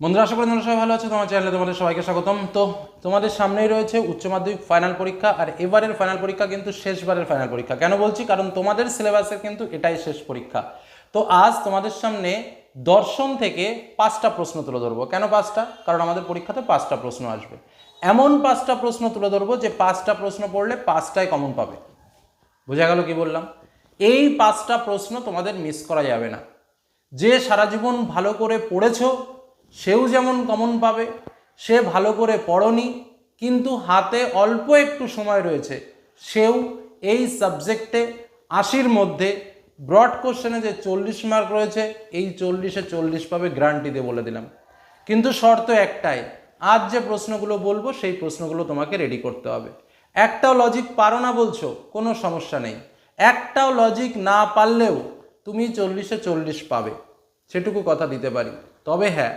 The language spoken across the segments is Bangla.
বন্ধুরা, আশা করি তোমরা সবাই ভালো আছো, তোমার চ্যানেলে তোমাদের সবাইকে স্বাগতম। তো তোমাদের সামনেই রয়েছে উচ্চ মাধ্যমিক ফাইনাল পরীক্ষা, আর এবারের ফাইনাল পরীক্ষা কিন্তু শেষবারের ফাইনাল পরীক্ষা। কেন বলছি? কারণ তোমাদের সিলেবাসের কিন্তু এটাই শেষ পরীক্ষা। তো আজ তোমাদের সামনে দর্শন থেকে পাঁচটা প্রশ্ন তুলে ধরবো। কেন পাঁচটা? কারণ আমাদের পরীক্ষাতে পাঁচটা প্রশ্ন আসবে। এমন পাঁচটা প্রশ্ন তুলে ধরবো যে পাঁচটা প্রশ্ন পড়লে পাঁচটায় কমন পাবে। বোঝা গেল কি বললাম? এই পাঁচটা প্রশ্ন তোমাদের মিস করা যাবে না। যে সারা জীবন ভালো করে পড়েছো সেও যেমন কমন পাবে, সে ভালো করে পড়নি, কিন্তু হাতে অল্প একটু সময় রয়েছে। সেও এই সাবজেক্টে আশির মধ্যে ব্রড কোশ্চেনে যে চল্লিশ মার্ক রয়েছে, এই চল্লিশে চল্লিশ পাবে গ্যারান্টি দিয়ে বলে দিলাম। কিন্তু শর্ত একটাই, আজ যে প্রশ্নগুলো বলব, সেই প্রশ্নগুলো তোমাকে রেডি করতে হবে। একটাও লজিক পারো না বলছো, কোনো সমস্যা নেই। একটাও লজিক না পারলেও তুমি চল্লিশে চল্লিশ পাবে, সেটুকু কথা দিতে পারি। তবে হ্যাঁ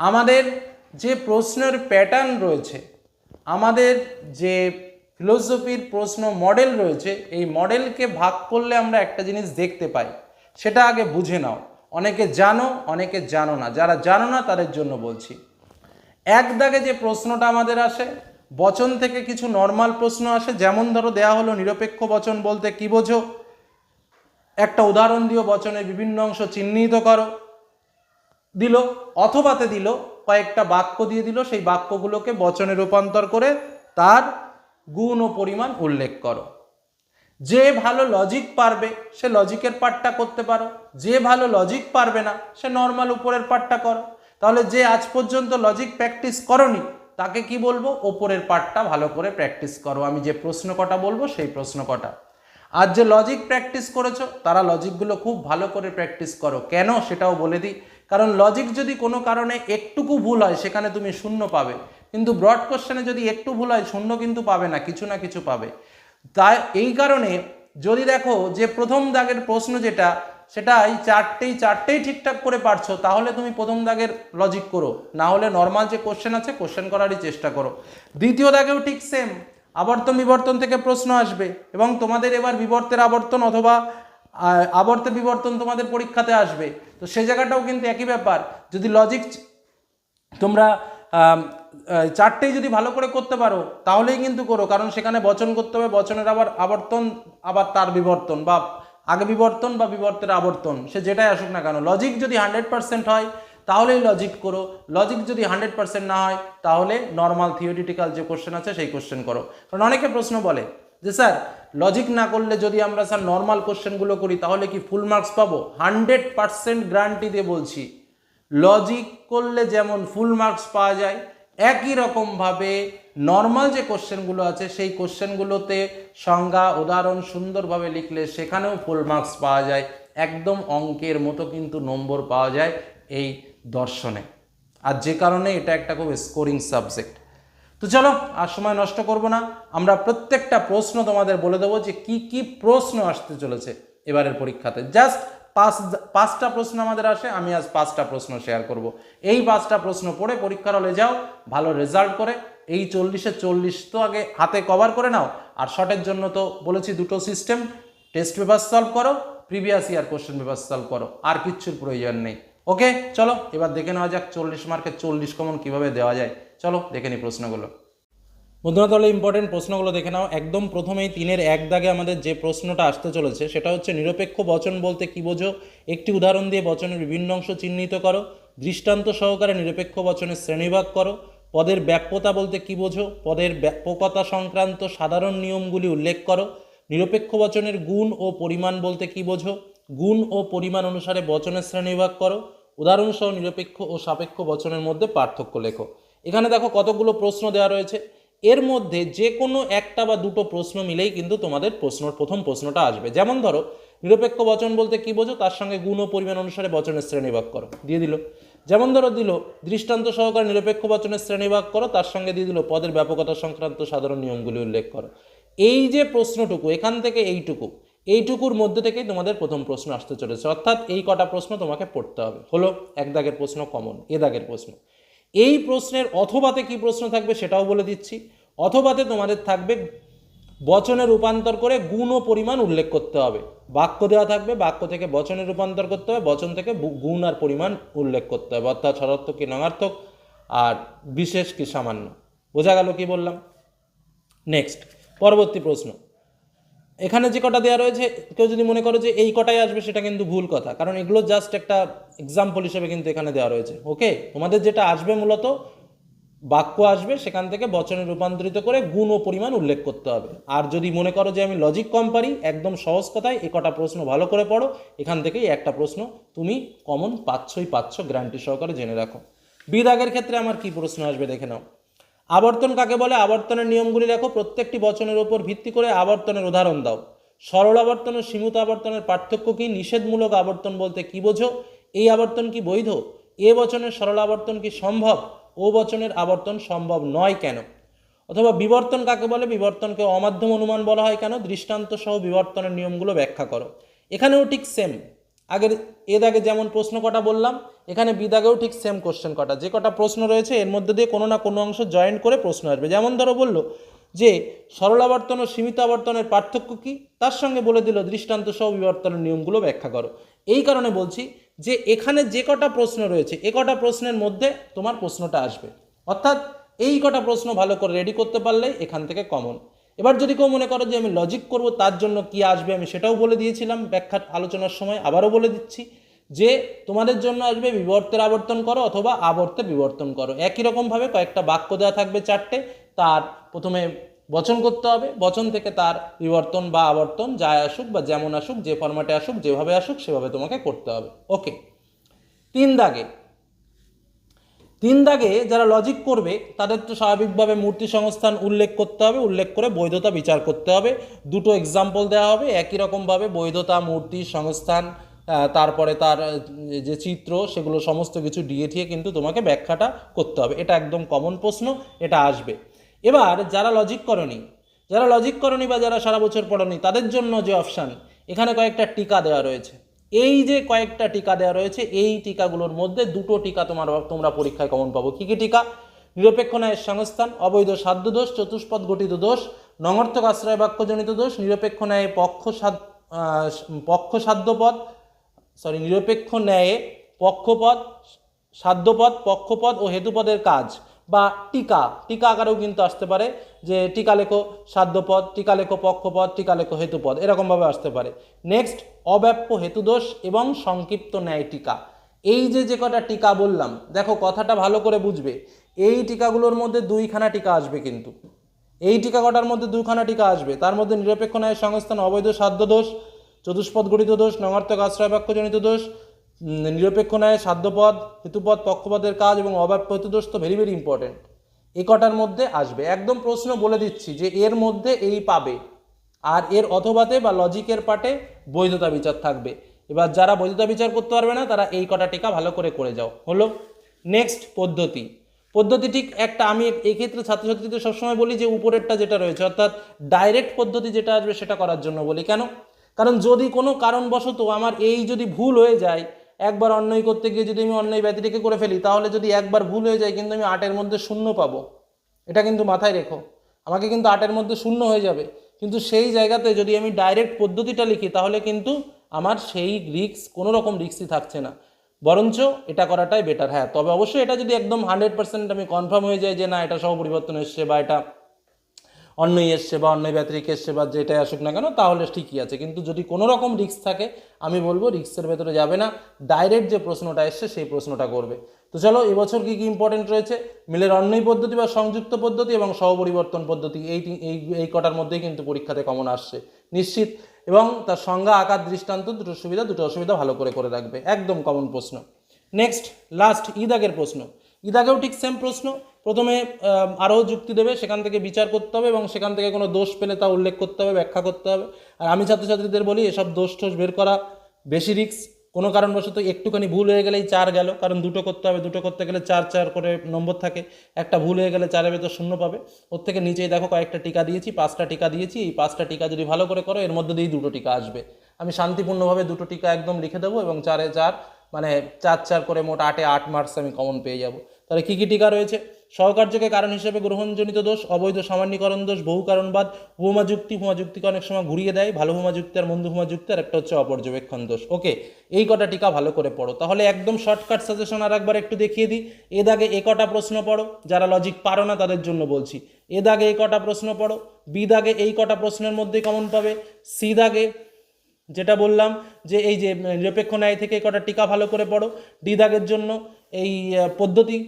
আমাদের যে প্রশ্নের প্যাটার্ন রয়েছে, আমাদের যে ফিলোসফির প্রশ্ন মডেল রয়েছে, এই মডেলকে ভাগ করলে আমরা একটা জিনিস দেখতে পাই। সেটা আগে বুঝে নাও। অনেকে জানো অনেকে জানো না। যারা জানো না, তাদের জন্য বলছি। এক দাগে যে প্রশ্নটা আমাদের আসে, বচন থেকে কিছু নর্মাল প্রশ্ন আসে, যেমন ধরো দেয়া হলো নিরপেক্ষ বচন বলতে কি বোঝো? একটা উদাহরণ দিও, বচনের বিভিন্ন অংশ চিহ্নিত করো। দিল, অথবাতে দিল, কয়েকটা বাক্য দিয়ে দিল, সেই বাক্যগুলোকে বচনে রূপান্তর করে তার গুণ ও পরিমাণ উল্লেখ করো। যে ভালো লজিক পারবে, সে লজিকের পার্টটা করতে পারো। যে ভালো লজিক পারবে না, সে নর্মাল উপরের পার্টটা করো। তাহলে যে আজ পর্যন্ত লজিক প্র্যাকটিস করনি, তাকে কি বলব? ওপরের পার্টটা ভালো করে প্র্যাকটিস করো। আমি যে প্রশ্ন কটা বলব, সেই প্রশ্ন কটা। আর যে লজিক প্র্যাকটিস করেছ, তারা লজিকগুলো খুব ভালো করে প্র্যাকটিস করো। কেন? সেটাও বলে দিই। কারণ লজিক যদি কোনো কারণে একটুকু ভুল হয়, সেখানে তুমি শূন্য পাবে। কিন্তু ব্রড কোশ্চেনে যদি একটু ভুল হয়, শূন্য কিন্তু পাবে না, কিছু না কিছু পাবে। তাই এই কারণে যদি দেখো যে প্রথম দাগের প্রশ্ন যেটা, সেটা এই চারটেই চারটেই ঠিকঠাক করে পারছ, তাহলে তুমি প্রথম দাগের লজিক করো। না হলে নর্মাল যে কোশ্চেন আছে কোশ্চেন করারই চেষ্টা করো। দ্বিতীয় দাগেও ঠিক সেম আবর্তন বিবর্তন থেকে প্রশ্ন আসবে এবং তোমাদের এবার বিবর্তের আবর্তন অথবা আহ, আবর্তের বিবর্তন তোমাদের পরীক্ষাতে আসবে। তো সে জায়গাটাও কিন্তু একই ব্যাপার। যদি লজিক তোমরা চারটেই যদি ভালো করে করতে পারো তাহলেই কিন্তু করো। কারণ সেখানে বচন করতে হবে বচনের আবার আবর্তন আবার তার বিবর্তন বা আগে বিবর্তন বা বিবর্তের আবর্তন। সে যেটাই আসুক না কেন। লজিক যদি হান্ড্রেড পার্সেন্ট হয় তাহলেই লজিক করো। লজিক যদি হান্ড্রেড পার্সেন্ট না হয় তাহলে নর্মাল থিওরিটিক্যাল যে কোশ্চেন আছে সেই কোশ্চেন করো। কারণ অনেকে প্রশ্ন বলে যে স্যার লজিক না করলে যদি আমরা স্যার নর্মাল কোশ্চেনগুলো করি, তাহলে কি ফুল মার্কস পাবো? হান্ড্রেড পার্সেন্ট গ্যারান্টি দিয়ে বলছি। লজিক করলে যেমন ফুল মার্কস পাওয়া যায়, একই রকমভাবে নর্মাল যে কোশ্চেনগুলো আছে, সেই কোশ্চেনগুলোতে সংজ্ঞা, উদাহরণ সুন্দরভাবে লিখলে সেখানেও ফুল মার্কস পাওয়া যায়। একদম অঙ্কের মতো কিন্তু নম্বর পাওয়া যায় এই দর্শনে। আর যে কারণে এটা একটা খুব স্কোরিং সাবজেক্ট তো চলো, আর সময় নষ্ট করব না। আমরা প্রত্যেকটা প্রশ্ন তোমাদের বলে দেবো যে কি কি প্রশ্ন আসতে চলেছে এবারের পরীক্ষাতে। জাস্ট পাঁচ, পাঁচটা প্রশ্ন আমাদের আসে, আমি আজ পাঁচটা প্রশ্ন শেয়ার করব। এই পাঁচটা প্রশ্ন পড়ে পরীক্ষার হলে যাও, ভালো রেজাল্ট করে। এই চল্লিশে চল্লিশ তো আগে হাতে কভার করে নাও, আর শর্টের জন্য তো বলেছি দুটো সিস্টেম টেস্ট পেপার সলভ করো previous year question paper solve করো, আর কিচ্ছুর প্রয়োজন নেই। ওকে চলো, এবার দেখে নেওয়া যাক চল্লিশ মার্কের চল্লিশ কমন কীভাবে দেওয়া যায়। চলো দেখে নিই প্রশ্নগুলো। বন্ধুরা, তাহলে ইম্পর্টেন্ট প্রশ্নগুলো দেখে নাও। একদম প্রথমেই তিনের এক দাগে আমাদের যে প্রশ্নটা আসতে চলেছে, সেটা হচ্ছে নিরপেক্ষ বচন বলতে কি বোঝো? একটি উদাহরণ দিয়ে বচনের বিভিন্ন অংশ চিহ্নিত করো। দৃষ্টান্ত সহকারে নিরপেক্ষ বচনের শ্রেণীভাগ করো। পদের ব্যাপ্যতা বলতে কি বোঝো? পদের ব্যাপকতা সংক্রান্ত সাধারণ নিয়মগুলি উল্লেখ করো। নিরপেক্ষ বচনের গুণ ও পরিমাণ বলতে কি বোঝো? গুণ ও পরিমাণ অনুসারে বচনের শ্রেণীভাগ করো। উদাহরণসহ নিরপেক্ষ ও সাপেক্ষ বচনের মধ্যে পার্থক্য লেখো। এখানে দেখো কতগুলো প্রশ্ন দেওয়া রয়েছে। এর মধ্যে যে কোনো একটা বা দুটো প্রশ্ন মিলেই কিন্তু তোমাদের প্রশ্ন প্রথম প্রশ্নটা আসবে। যেমন ধরো, নিরপেক্ষ বচন বলতে কি বোঝো? তার সঙ্গে গুণ ও পরিমাণ অনুসারে বচনের শ্রেণীভাগ করো, দিয়ে দিল। যেমন ধরো দিল, দৃষ্টান্ত সহকারে নিরপেক্ষ বচনের শ্রেণীভাগ করো, তার সঙ্গে দিয়ে দিল পদের ব্যাপকতা সংক্রান্ত সাধারণ নিয়মগুলি উল্লেখ করো। এই যে প্রশ্নটুকু, এখান থেকে এইটুকু, এইটুকুর মধ্যে থেকেই তোমাদের প্রথম প্রশ্ন আসতে চলেছে। অর্থাৎ এই কটা প্রশ্ন তোমাকে পড়তে হবে। হলো, এক দাগের প্রশ্ন, কমন, এ দাগের প্রশ্ন। এই প্রশ্নের অথবাতে কি প্রশ্ন থাকবে সেটাও বলে দিচ্ছি। অথবাতে তোমাদের থাকবে বচনে রূপান্তর করে গুণ ও পরিমাণ উল্লেখ করতে হবে। বাক্য দেওয়া থাকবে, বাক্য থেকে বচনে রূপান্তর করতে হবে, বচন থেকে গুণ আর পরিমাণ উল্লেখ করতে হবে। অর্থাৎ সরার্থক কি নঙার্থক আর বিশেষ কি সামান্য। বোঝা গেল কি বললাম? নেক্সট পরবর্তী প্রশ্ন। এখানে যে কটা দেওয়া রয়েছে, কেউ যদি মনে করো যে এই কটাই আসবে, সেটা কিন্তু ভুল কথা। কারণ এগুলো জাস্ট একটা এক্সাম্পল হিসেবে কিন্তু এখানে দেওয়া রয়েছে। ওকে তোমাদের যেটা আসবে মূলত, বাক্য আসবে, সেখান থেকে বচনে রূপান্তরিত করে গুণ ও পরিমাণ উল্লেখ করতে হবে। আর যদি মনে করো যে আমি লজিক কম পারি, একদম সহজ কথায় এ কটা প্রশ্ন ভালো করে পড়ো, এখান থেকেই একটা প্রশ্ন তুমি কমন পাচ্ছই পাচ্ছ গ্যারান্টি সহকারে জেনে রাখো। বিদাগের ক্ষেত্রে আমার কি প্রশ্ন আসবে দেখে নাও। আবর্তন কাকে বলে? আবর্তনের নিয়মগুলি দেখো প্রত্যেকটি বচনের উপর ভিত্তি করে আবর্তনের উদাহরণ দাও। সরল আবর্তন ও সীমিত আবর্তনের পার্থক্য কি? নিষেধমূলক আবর্তন বলতে কি বোঝো? এই আবর্তন কি বৈধ? এ বচনের সরল আবর্তন কি সম্ভব? ও বচনের আবর্তন সম্ভব নয় কেন? অথবা বিবর্তন কাকে বলে? বিবর্তনকে অমাধ্যম অনুমান বলা হয় কেন? দৃষ্টান্ত সহ বিবর্তনের নিয়মগুলো ব্যাখ্যা করো। এখানেও ঠিক সেম আগের এ দাগে যেমন প্রশ্ন কটা বললাম, এখানে বিদাগেও ঠিক সেম কোশ্চেন কটা। যে কটা প্রশ্ন রয়েছে, এর মধ্যে দিয়ে কোনো না কোনো অংশ জয়েন্ট করে প্রশ্ন আসবে। যেমন ধরো বলল যে, সরল আবর্তন ও সীমিত আবর্তনের পার্থক্য কি? তার সঙ্গে বলে দিল দৃষ্টান্ত সহ বিবর্তনের নিয়মগুলো ব্যাখ্যা করো। এই কারণে বলছি যে, এখানে যে কটা প্রশ্ন রয়েছে, এ কটা প্রশ্নের মধ্যে তোমার প্রশ্নটা আসবে। অর্থাৎ এই কটা প্রশ্ন ভালো করে রেডি করতে পারলেই এখান থেকে কমন এবার যদি কেউ মনে করো যে আমি লজিক করব, তার জন্য কি আসবে? আমি সেটাও বলে দিয়েছিলাম ব্যাখ্যা আলোচনার সময়, আবারও বলে দিচ্ছি যে তোমাদের জন্য আসবে বিবর্তের আবর্তন করো অথবা আবর্তে বিবর্তন করো। একই রকমভাবে কয়েকটা বাক্য দেওয়া থাকবে চারটে। তার প্রথমে বচন করতে হবে। বচন থেকে তার বিবর্তন বা আবর্তন যায় আসুক বা যেমন আসুক, যে ফরম্যাটে আসুক, যেভাবে আসুক, সেভাবে তোমাকে করতে হবে। ওকে তিন দাগে তিন দাগে যারা লজিক করবে, তাদের তো স্বাভাবিকভাবে মূর্তি সংস্থান উল্লেখ করতে হবে, উল্লেখ করে বৈধতা বিচার করতে হবে। দুটো এক্সাম্পল দেওয়া হবে, একই রকমভাবে বৈধতা, মূর্তি, সংস্থান তারপরে তার যে চিত্র, সেগুলো সমস্ত কিছু দিয়ে ঠিয়ে কিন্তু তোমাকে ব্যাখ্যাটা করতে হবে। এটা একদম কমন প্রশ্ন, এটা আসবে। এবার যারা লজিক করনি, যারা লজিক করনি বা যারা সারা বছর পড়নি, তাদের জন্য যে অপশান এখানে কয়েকটা টিকা দেওয়া রয়েছে। এই যে কয়েকটা টিকা দেওয়া রয়েছে, এই টিকাগুলোর মধ্যে দুটো টিকা তোমার, তোমরা পরীক্ষায় কমন পাবো। কী কী টিকা? নিরপেক্ষ ন্যায়ের সংস্থান, অবৈধ সাধ্য দোষ, চতুষ্পদ গঠিত দোষ নঙর্থক আশ্রয় বাক্যজনিত দোষ, নিরপেক্ষ ন্যায়ে পক্ষ পক্ষ সাধ্যপদ সরি নিরপেক্ষ ন্যায়ে পক্ষপদ, সাধ্যপদ, পক্ষপদ ও হেতুপদের কাজ। বা টিকা টিকা আকারেও কিন্তু আসতে পারে যে টিকা লেখো সাধ্যপদ, টিকা লেখো পক্ষপদ, টিকা লেখো হেতুপদ, এরকমভাবে আসতে পারে। নেক্সট অব্যাপ্য হেতুদোষ এবং সংক্ষিপ্ত ন্যায় টিকা। এই যে যে কটা টিকা বললাম, দেখো কথাটা ভালো করে বুঝবে। এই টিকাগুলোর মধ্যে দুইখানা টিকা আসবে কিন্তু। এই টিকা কটার মধ্যে দুখানা টিকা আসবে? তার মধ্যে নিরপেক্ষ ন্যায় সংস্থান, অবৈধ সাধ্য দোষ চতুষ্পদ গঠিত দোষ নঙার্থক আশ্রয় বাক্যজনিত দোষ নিরপেক্ষ ন্যায় সাধ্যপদ হেতুপদ পক্ষপদের কাজ এবং অব্যাপ্য হেতুদোষ তো ভেরি ভেরি ইম্পর্টেন্ট এই কটার মধ্যে আসবে? একদম প্রশ্ন বলে দিচ্ছি যে এর মধ্যে এই পাবে। আর এর অথবাতে বা লজিকের পাটে বৈধতা বিচার থাকবে। এবার যারা বৈধতা বিচার করতে পারবে না, তারা এই কটা টিকা ভালো করে করে যাও। হলো? নেক্সট পদ্ধতি। পদ্ধতি ঠিক একটা, আমি এই ক্ষেত্রে ছাত্রছাত্রীদের সবসময় বলি যে উপরেরটা যেটা রয়েছে, অর্থাৎ ডাইরেক্ট পদ্ধতি যেটা আসবে সেটা করার জন্য বলি। কেন? কারণ যদি কোনো কারণবশত আমার এই যদি ভুল হয়ে যায় একবার অন্যায় করতে গিয়ে যদি আমি অন্যায় ব্যতিরেকে করে ফেলি, তাহলে যদি একবার ভুল হয়ে যায় কিন্তু আমি আটের মধ্যে শূন্য পাবো। এটা কিন্তু মাথায় রেখো। আমাকে কিন্তু আটের মধ্যে শূন্য হয়ে যাবে। কিন্তু সেই জায়গাতে যদি আমি ডাইরেক্ট পদ্ধতিটা লিখি, তাহলে কিন্তু আমার সেই রিক্স কোনো রকম রিক্সই থাকছে না। বরঞ্চ এটা করাটাই বেটার হ্যাঁ তবে অবশ্যই এটা যদি একদম হান্ড্রেড পার্সেন্ট আমি কনফার্ম হয়ে যায় যে না, এটা সহ পরিবর্তন এসছে বা এটা অন্যই এসছে বা অন্য ব্যতিরিক এসছে বা যেটাই আসুক না কেন, তাহলে ঠিকই আছে। কিন্তু যদি কোনো রকম রিস্ক থাকে, আমি বলব রিস্কের ভেতরে যাবে না। ডাইরেক্ট যে প্রশ্নটা এসছে, সেই প্রশ্নটা করবে। তো চলো, এবছর কী কী ইম্পর্টেন্ট রয়েছে? মিলের অন্যই পদ্ধতি বা সংযুক্ত পদ্ধতি এবং সহপরিবর্তন পদ্ধতি, এই এই কটার মধ্যেই কিন্তু পরীক্ষাতে কমন আসছে। নিশ্চিত। এবং তার সংজ্ঞা, আকার, দৃষ্টান্ত দুটো সুবিধা দুটো অসুবিধা ভালো করে করে রাখবে। একদম কমন প্রশ্ন। নেক্সট লাস্ট ইদাগের প্রশ্ন। ইদাগেও ঠিক সেম প্রশ্ন। প্রথমে আরও যুক্তি দেবে, সেখান থেকে বিচার করতে হবে এবং সেখান থেকে কোনো দোষ পেলে তা উল্লেখ করতে হবে, ব্যাখ্যা করতে হবে। আর আমি ছাত্রছাত্রীদের বলি, এসব দোষ টোষ বের করা বেশি রিক্স কোনো কারণবশত একটুখানি ভুল হয়ে গেলেই চার গেল, কারণ দুটো করতে হবে, দুটো করতে গেলে চার চার করে নম্বর থাকে। একটা ভুল হয়ে গেলে চারের ভেতর শূন্য পাবে। ওর থেকে নিচেই দেখো কয়েকটা টিকা দিয়েছি, পাঁচটা টিকা দিয়েছি, এই পাঁচটা টিকা যদি ভালো করে করো, এর মধ্যে দিয়েই দুটো টিকা আসবে। আমি শান্তিপূর্ণভাবে দুটো টিকা একদম লিখে দেবো এবং চারে চার মানে চার চার করে মোট আটে আট মার্কস আমি কমন পেয়ে যাব। তাহলে কী কী টিকা রয়েছে? সহকার্যকে কারণ হিসেবে গ্রহণজনিত দোষ, অবৈধ সামান্যীকরণ দোষ, বহু কারণবাদ উপমা যুক্তি উপমা যুক্তিকে অনেক সময় ঘুরিয়ে দেয়, ভালো উপমা যুক্তি আর মন্দ উপমা যুক্তি আর একটা হচ্ছে অপর্যবেক্ষণ দোষ। ওকে, এই কটা টিকা ভালো করে পড়ো। তাহলে একদম শর্টকাট সাজেশন আর একবার একটু দেখিয়ে দিই। এ দাগে এ কটা প্রশ্ন পড়ো, যারা লজিক পারো না তাদের জন্য বলছি। এ দাগে এই কটা প্রশ্ন পড়ো বি দাগে এই কটা প্রশ্নের মধ্যে কমন পাবে সি দাগে যেটা বললাম যে এই যে নিরপেক্ষ ন্যায় থেকে কটা টিকা ভালো করে পড়ো ডি দাগের জন্য এই পদ্ধতি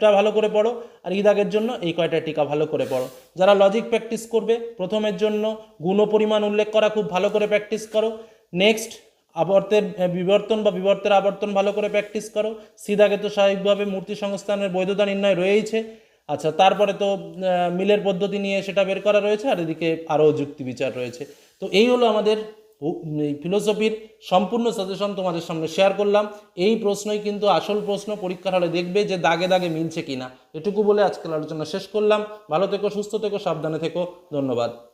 টা ভালো করে পড়ো আর ই দাগের জন্য এই কয়টা টিকা ভালো করে পড়ো। যারা লজিক প্র্যাকটিস করবে, প্রথমের জন্য গুণ পরিমাণ উল্লেখ করা, খুব ভালো করে প্র্যাকটিস করো। নেক্সট আবর্তের বিবর্তন বা বিবর্তের আবর্তন ভালো করে প্র্যাকটিস করো। সি দাগে তো স্বাভাবিকভাবে মূর্তি সংস্থানের বৈধতা নির্ণয় রয়েইছে। আচ্ছা তারপরে তো মিলের পদ্ধতি নিয়ে সেটা বের করা রয়েছে আর এদিকে আরও যুক্তি বিচার রয়েছে। তো এই হলো আমাদের ফিলোসফির সম্পূর্ণ সাজেশন তোমাদের সামনে শেয়ার করলাম। এই প্রশ্নই কিন্তু আসল প্রশ্ন, পরীক্ষার হলে দেখবে যে দাগে দাগে মিলছে কিনা। এটুকু বলে আজকের আলোচনা শেষ করলাম। ভালো থেকো, সুস্থ থেকো, সাবধানে থেকো। ধন্যবাদ।